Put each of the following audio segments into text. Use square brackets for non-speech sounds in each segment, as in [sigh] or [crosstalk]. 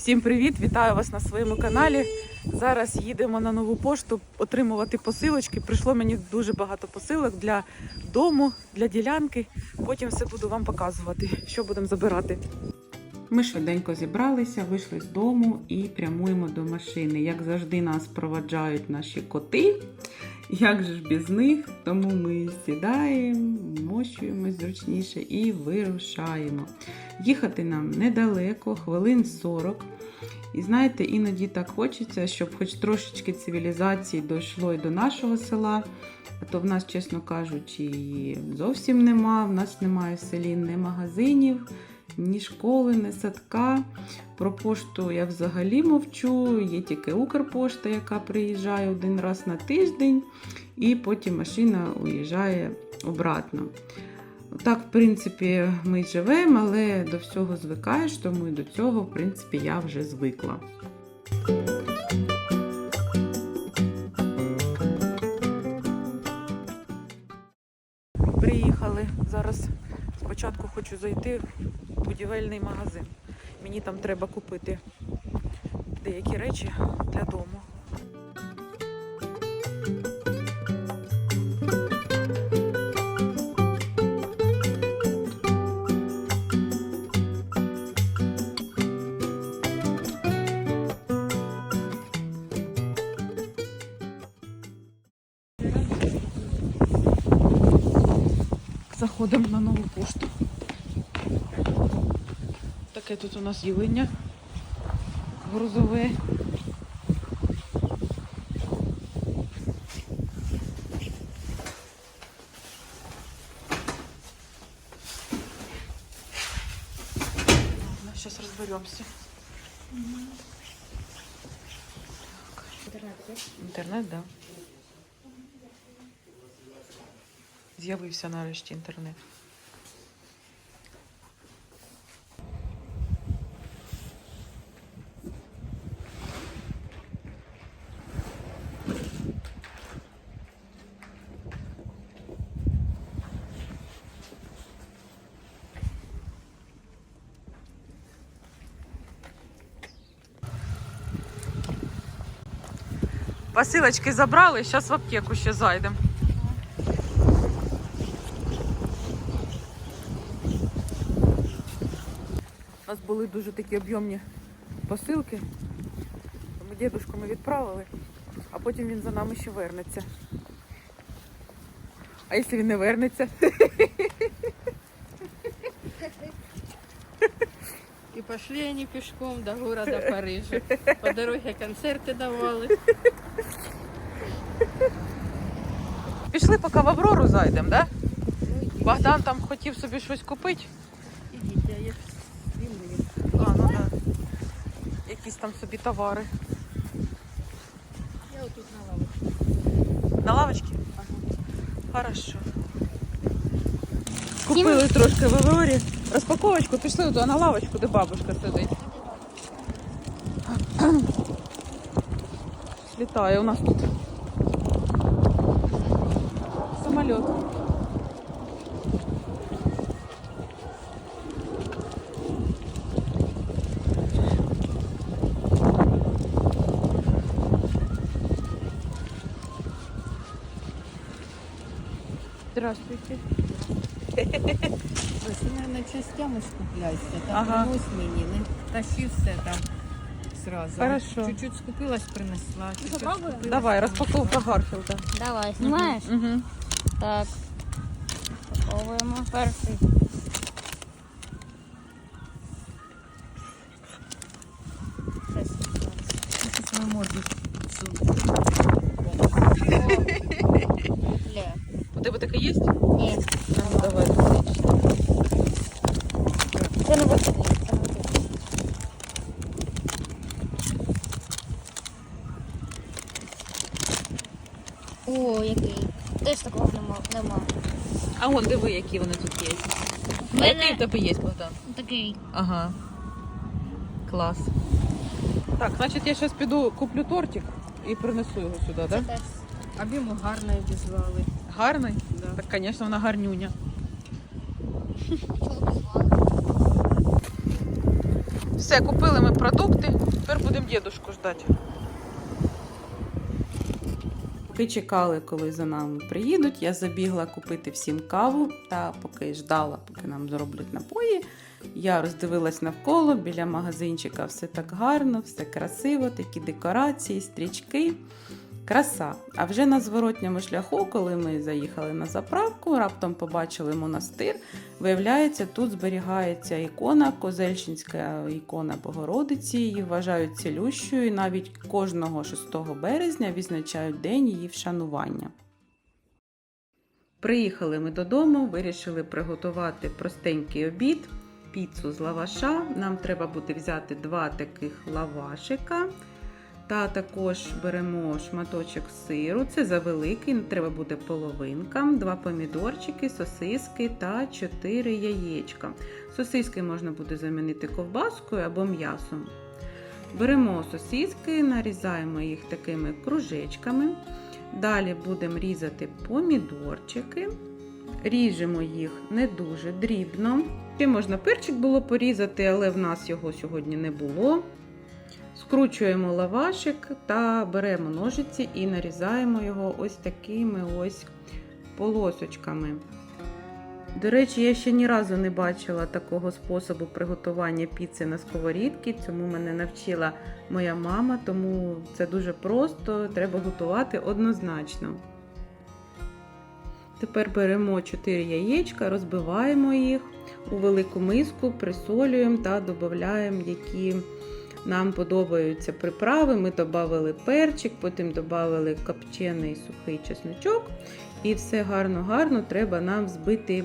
Всім привіт! Вітаю вас на своєму каналі. Зараз їдемо на нову пошту отримувати посилочки. Прийшло мені дуже багато посилок для дому, для ділянки. Потім все буду вам показувати, що будемо забирати. Ми швиденько зібралися, вийшли з дому і прямуємо до машини. Як завжди, нас проваджають наші коти. Як же ж без них? Тому ми сідаємо, мощуємось зручніше і вирушаємо. Їхати нам недалеко, хвилин 40. І знаєте, іноді так хочеться, щоб хоч трошечки цивілізації дійшло і до нашого села. А то в нас, чесно кажучи, її зовсім нема. В нас немає в селі ні магазинів, ні школи, ні садка. Про пошту я взагалі мовчу. Є тільки Укрпошта, яка приїжджає один раз на тиждень, і потім машина уїжджає обратно. Так, в принципі, ми живемо, але до всього звикаєш, тому і до цього, в принципі, я вже звикла. Приїхали. Зараз спочатку хочу зайти будівельний магазин. Мені там треба купити деякі речі для дому. Заходимо на нову пошту. Таке тут у нас явлення грузове. Сейчас разберемся. Інтернет, так. Да. З'явився нарешті інтернет. Посилочки забрали, зараз в аптеку ще зайдемо. У нас були дуже такі об'ємні посилки. Ми дідушку ми відправили, а потім він за нами ще вернеться. А якщо він не вернеться? [laughs] И пошли они пешком до города Парижа. По дороге концерты давали. Пішли, поки в Аврору зайдемо, да? Богдан там хотів собі щось купити. А я снимаю. А, ну да. Якісь там собі товари. Я вот тут на лавочке. На лавочці? Хорошо. Купили трошки в Аврорі. Розпаковочку пішли туди на лавочку, де бабушка сидить. Літає у нас тут. Самоліт. Здравствуйте. Ось, наверное, частями скупляйся. Там Ага. принось мені, не тащи все там Сразу. Хорошо. Чуть-чуть скупилась, принесла. Скупилась, Давай, распаковка розпаковка Гарфілда. Давай, снимаешь? Угу. Так. Упаковуємо перший. Щас. Щось ми морду сунути. Бля. У тебе таке є? Ні, Ну, давай. це не виходить. Це не виходить. О, який. Теж такого нема. нема. А вон диви, які вони тут є. А Мене- який в тебе є, Богдан? Такий. Ага. Клас. Так, значить я зараз піду куплю тортик і принесу його сюди, Це да? теж. Об'єму гарно обізвали. Гарний? Да. Так, звісно, вона гарнюня. Все, купили ми продукти. Тепер будемо дідушку ждати. Поки чекали, коли за нами приїдуть, я забігла купити всім каву та поки ждала, поки нам зроблять напої. Я роздивилась навколо біля магазинчика. Все так гарно, все красиво, такі декорації, стрічки. Краса. А вже на зворотньому шляху, коли ми заїхали на заправку, раптом побачили монастир. Виявляється, тут зберігається ікона, Козельщинська ікона Богородиці. Її вважають цілющою, і навіть кожного 6 березня відзначають день її вшанування. Приїхали ми додому, вирішили приготувати простенький обід, піцу з лаваша. Нам треба буде взяти два таких лавашика. Та також беремо шматочок сиру, це завеликий, треба буде половинка, два помідорчики, сосиски та 4 яєчка. Сосиски можна буде замінити ковбаскою або м'ясом. Беремо сосиски, нарізаємо їх такими кружечками. Далі будемо різати помідорчики. Ріжемо їх не дуже дрібно. Ще можна перчик було порізати, але в нас його сьогодні не було. Скручуємо лавашик та беремо ножиці і нарізаємо його ось такими ось полосочками. До речі, я ще ні разу не бачила такого способу приготування піци на сковорідці. Цьому мене навчила моя мама, тому це дуже просто, треба готувати однозначно. Тепер беремо 4 яєчка, розбиваємо їх у велику миску, присолюємо та додаємо які нам подобаються приправи. Ми додали перчик, потім додали копчений сухий чесночок. І все гарно-гарно треба нам збити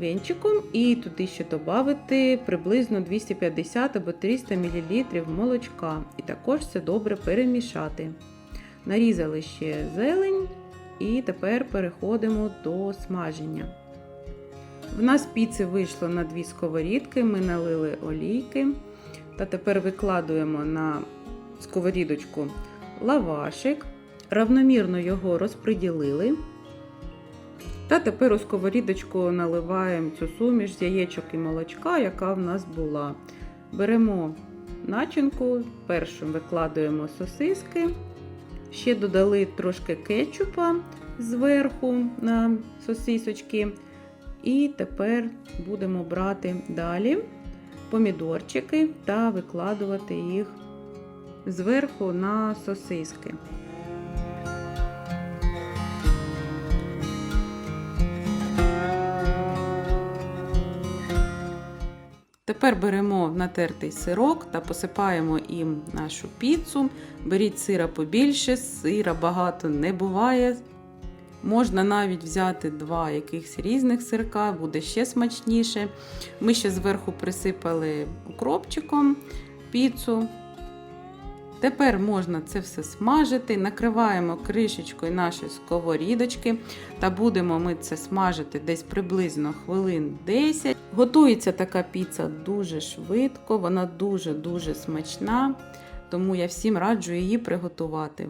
венчиком і туди ще додати приблизно 250 або 300 мл молочка. І також все добре перемішати. Нарізали ще зелень, і тепер переходимо до смаження. В нас піци вийшло на дві сковорідки, ми налили олійки. Та тепер викладуємо на сковорідочку лавашик, равномірно його розподілили. Та тепер у сковорідочку наливаємо цю суміш з яєчок і молочка, яка в нас була. Беремо начинку, першим викладуємо сосиски, ще додали трошки кетчупа зверху на сосисочки. І тепер будемо брати далі помідорчики та викладувати їх зверху на сосиски. Тепер беремо натертий сирок та посипаємо їм нашу піцу. Беріть сира побільше, сира багато не буває. Можна навіть взяти два якихось різних сирка, буде ще смачніше. Ми ще зверху присипали укропчиком піцу. Тепер можна це все смажити, накриваємо кришечкою наші сковорідочки та будемо ми це смажити десь приблизно хвилин 10. Готується така піца дуже швидко, вона дуже-дуже смачна, тому я всім раджу її приготувати.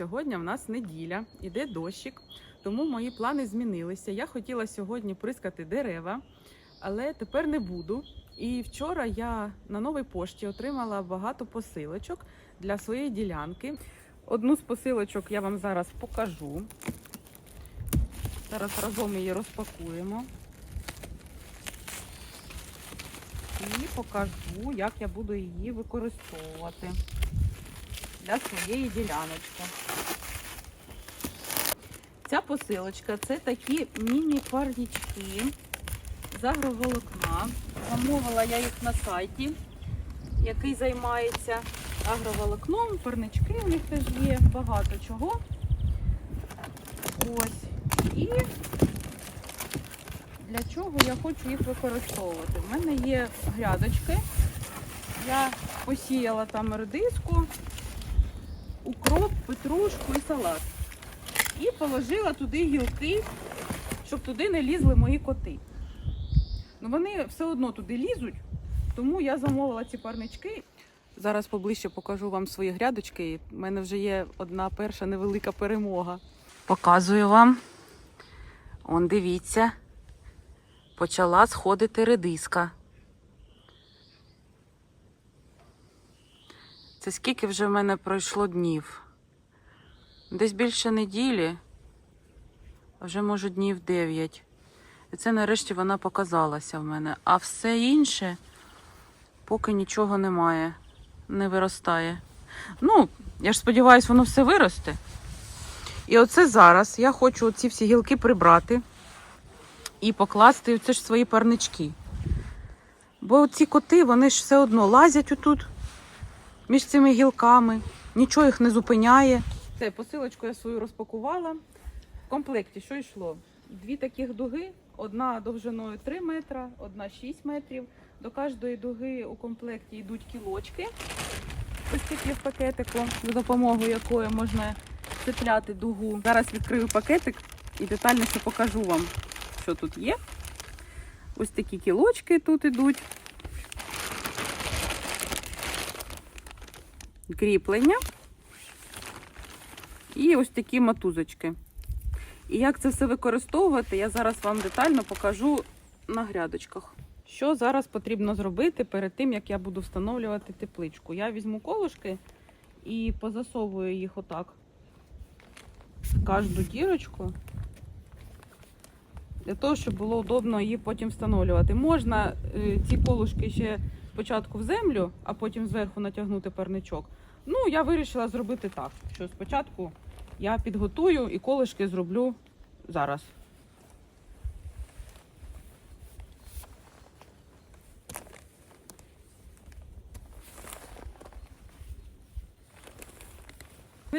Сьогодні в нас неділя, іде дощик, тому мої плани змінилися. Я хотіла сьогодні прискати дерева, але тепер не буду. І вчора я на новій пошті отримала багато посилочок для своєї ділянки. Одну з посилочок я вам зараз покажу. Зараз разом її розпакуємо. І покажу, як я буду її використовувати для своєї діляночки. Ця посилочка це такі міні-парнічки з агроволокна. Замовила я їх на сайті, який займається агроволокном, парнички у них теж є, багато чого. Ось. І для чого я хочу їх використовувати? У мене є грядочки. Я посіяла там редиску, укроп, петрушку і салат. І положила туди гілки, щоб туди не лізли мої коти. Ну вони все одно туди лізуть, тому я замовила ці парнички. Зараз поближче покажу вам свої грядочки. У мене вже є одна перша невелика перемога. Показую вам. Он дивіться. Почала сходити редиска. Це скільки вже в мене пройшло днів? Десь більше неділі, а вже може днів 9. І це нарешті вона показалася в мене. А все інше поки нічого немає, не виростає. Ну, я ж сподіваюся, воно все виросте. І оце зараз я хочу ці всі гілки прибрати і покласти це ж свої парнички. Бо ці коти, вони ж все одно лазять отут між цими гілками, нічого їх не зупиняє. Це посилочку я свою розпакувала. В комплекті що йшло? Дві таких дуги, одна довжиною 3 метра, одна 6 метрів. До кожної дуги у комплекті йдуть кілочки. Ось такі в пакетику, за допомогою якої можна цепляти дугу. Зараз відкрию пакетик і детальніше покажу вам, що тут є. Ось такі кілочки тут ідуть. Кріплення. І ось такі матузочки. І як це все використовувати, я зараз вам детально покажу на грядочках. Що зараз потрібно зробити перед тим, як я буду встановлювати тепличку? Я візьму колошки і позасовую їх отак. Кожну дірочку. Для того, щоб було удобно її потім встановлювати. Можна е, ці колушки ще спочатку в землю, а потім зверху натягнути парничок. Ну, я вирішила зробити так, що спочатку я підготую і колишки зроблю зараз.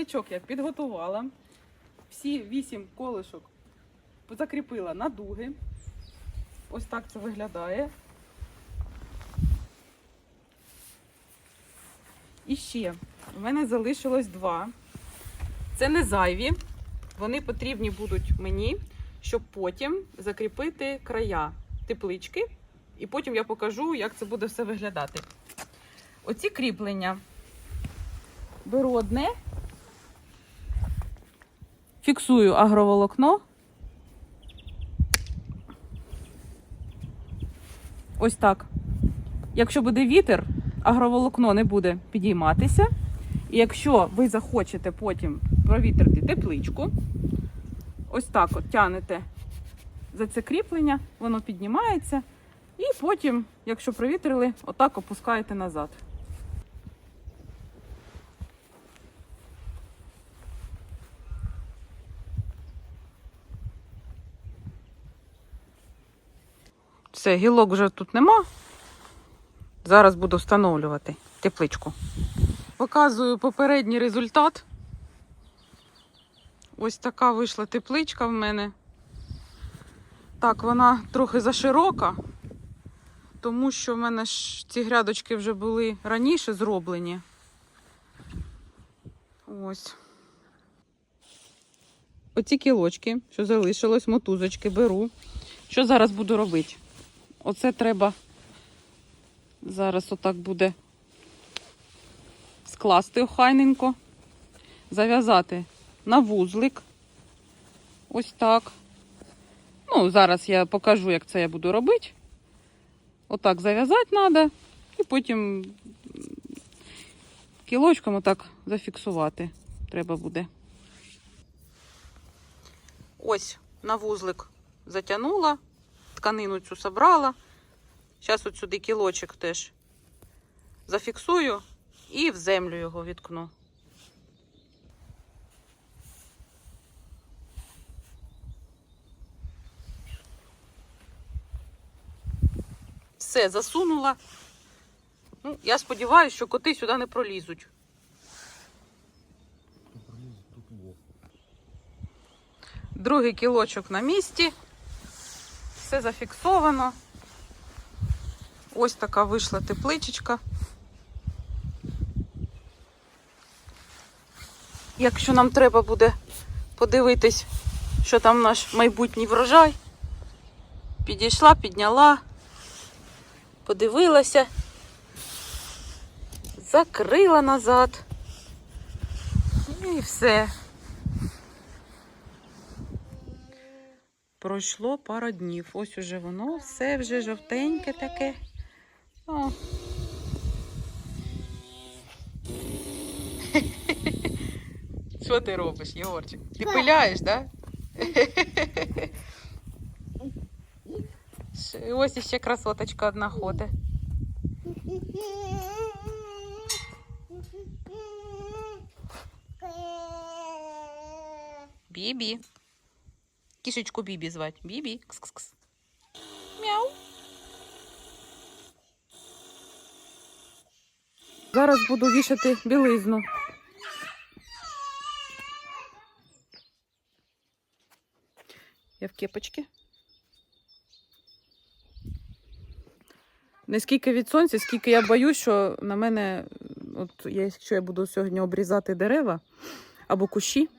Парничок я підготувала. Всі вісім колишок закріпила на дуги. Ось так це виглядає. І ще в мене залишилось два. Це не зайві. Вони потрібні будуть мені, щоб потім закріпити края теплички. І потім я покажу, як це буде все виглядати. Оці кріплення беру одне, фіксую агроволокно. Ось так. Якщо буде вітер, агроволокно не буде підійматися. І якщо ви захочете потім провітрити тепличку, ось так от тянете за це кріплення, воно піднімається. І потім, якщо провітрили, отак опускаєте назад. Все, гілок вже тут нема. Зараз буду встановлювати тепличку. Показую попередній результат. Ось така вийшла тепличка в мене. Так, вона трохи заширока, тому що в мене ж ці грядочки вже були раніше зроблені. Ось. Оці кілочки, що залишилось, мотузочки беру. Що зараз буду робити? Оце треба зараз отак буде скласти охайненько, зав'язати на вузлик. Ось так. Ну, зараз я покажу, як це я буду робити. Отак зав'язати треба, і потім кілочком отак зафіксувати треба буде. Ось на вузлик затягнула, тканину цю собрала. Зараз от сюди кілочок теж зафіксую і в землю його відкну. Все, засунула. Ну, я сподіваюся, що коти сюди не пролізуть. Другий кілочок на місці. Все зафіксовано. Ось така вийшла тепличечка. Якщо нам треба буде подивитись, що там наш майбутній врожай. Підійшла, підняла, подивилася, закрила назад. І все. Пройшло пара днів. Ось уже воно, все вже жовтеньке таке. О. [laughs] Що ти робиш, Єгорчик? Ти пиляєш, так? Да? [laughs] Ось іще красоточка одна ходить. Бібі. Кішечку Бібі звать. Бібі. Кс-кс-кс. Мяу. Зараз буду вішати білизну. Я в кепочці. Не скільки від сонця, скільки я боюсь, що на мене, от якщо я буду сьогодні обрізати дерева або кущі,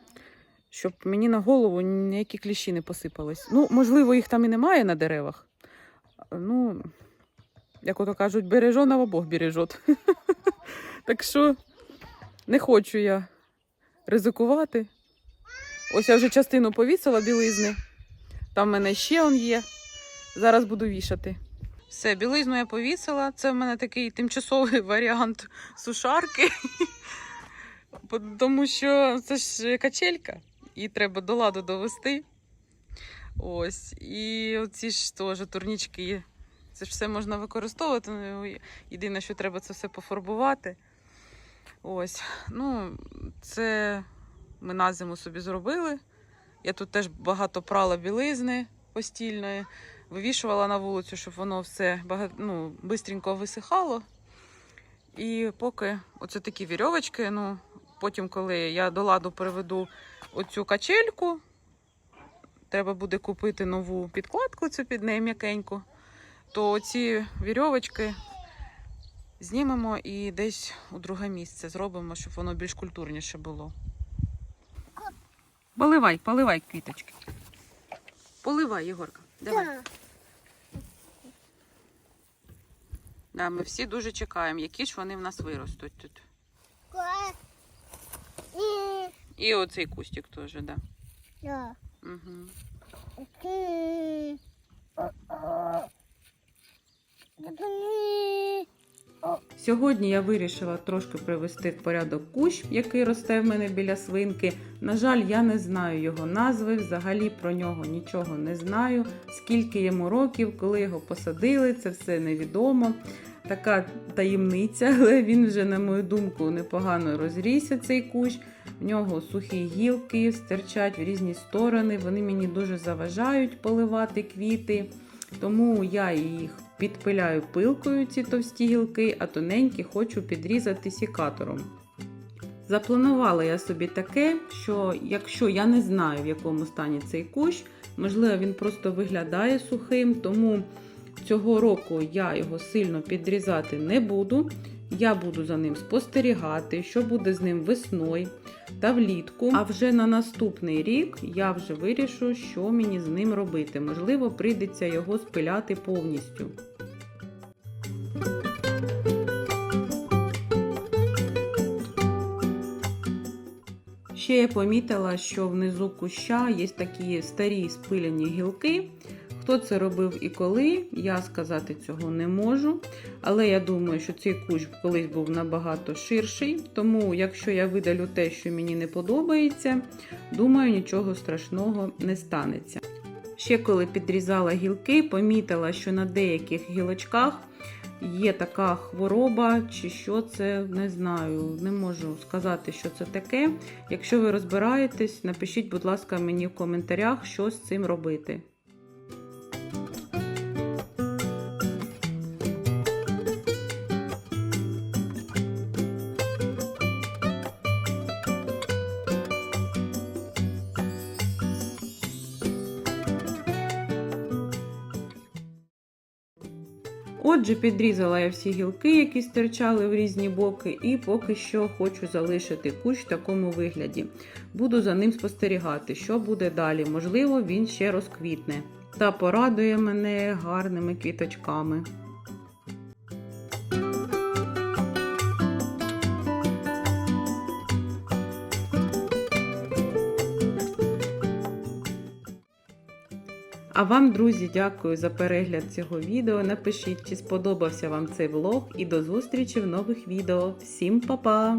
щоб мені на голову ніякі кліщі не посипались. Ну, можливо, їх там і немає на деревах. Ну, як ото кажуть, береженого Бог бережет. [laughs] Так що не хочу я ризикувати. Ось я вже частину повісила білизни. Там в мене ще он є. Зараз буду вішати. Все, білизну я повісила. Це в мене такий тимчасовий [laughs] варіант сушарки. [laughs] Тому що це ж качелька, і треба до ладу довести. Ось. І оці ж теж турнічки. Це ж все можна використовувати. ну, Єдине, що треба це все пофарбувати. Ось. Ну, це ми на зиму собі зробили. Я тут теж багато прала білизни постільної, вивішувала на вулицю, щоб воно все багато, ну, швидко висихало. І поки оце такі вірьовочки, ну, потім, коли я до ладу переведу оцю качельку, треба буде купити нову підкладку цю під неї м'якеньку, то оці вірьовочки знімемо і десь у друге місце зробимо, щоб воно більш культурніше було. Поливай, поливай квіточки. Поливай, Єгорка. Давай. Да, ми всі дуже чекаємо, які ж вони в нас виростуть тут. І оцей кустик теж, да. Угу. Сьогодні я вирішила трошки привести в порядок кущ, який росте в мене біля свинки. На жаль, я не знаю його назви, взагалі про нього нічого не знаю. Скільки йому років, коли його посадили, це все невідомо. Така таємниця, [laughs] але він вже, на мою думку, непогано розрісся цей кущ. В нього сухі гілки стирчать в різні сторони. Вони мені дуже заважають поливати квіти. Тому я їх підпиляю пилкою, ці товсті гілки, а тоненькі хочу підрізати сікатором. Запланувала я собі таке, що якщо я не знаю, в якому стані цей кущ, можливо, він просто виглядає сухим, тому цього року я його сильно підрізати не буду. Я буду за ним спостерігати, що буде з ним весною та влітку. А вже на наступний рік я вже вирішу, що мені з ним робити. Можливо, прийдеться його спиляти повністю. Ще я помітила, що внизу куща є такі старі спиляні гілки. Хто це робив і коли, я сказати цього не можу. Але я думаю, що цей кущ колись був набагато ширший. Тому, якщо я видалю те, що мені не подобається, думаю, нічого страшного не станеться. Ще коли підрізала гілки, помітила, що на деяких гілочках є така хвороба, чи що це, не знаю, не можу сказати, що це таке. Якщо ви розбираєтесь, напишіть, будь ласка, мені в коментарях, що з цим робити. Отже, підрізала я всі гілки, які стирчали в різні боки, і поки що хочу залишити кущ в такому вигляді. Буду за ним спостерігати, що буде далі. Можливо, він ще розквітне та порадує мене гарними квіточками. А вам, друзі, дякую за перегляд цього відео. Напишіть, чи сподобався вам цей влог, і до зустрічі в нових відео. Всім па-па!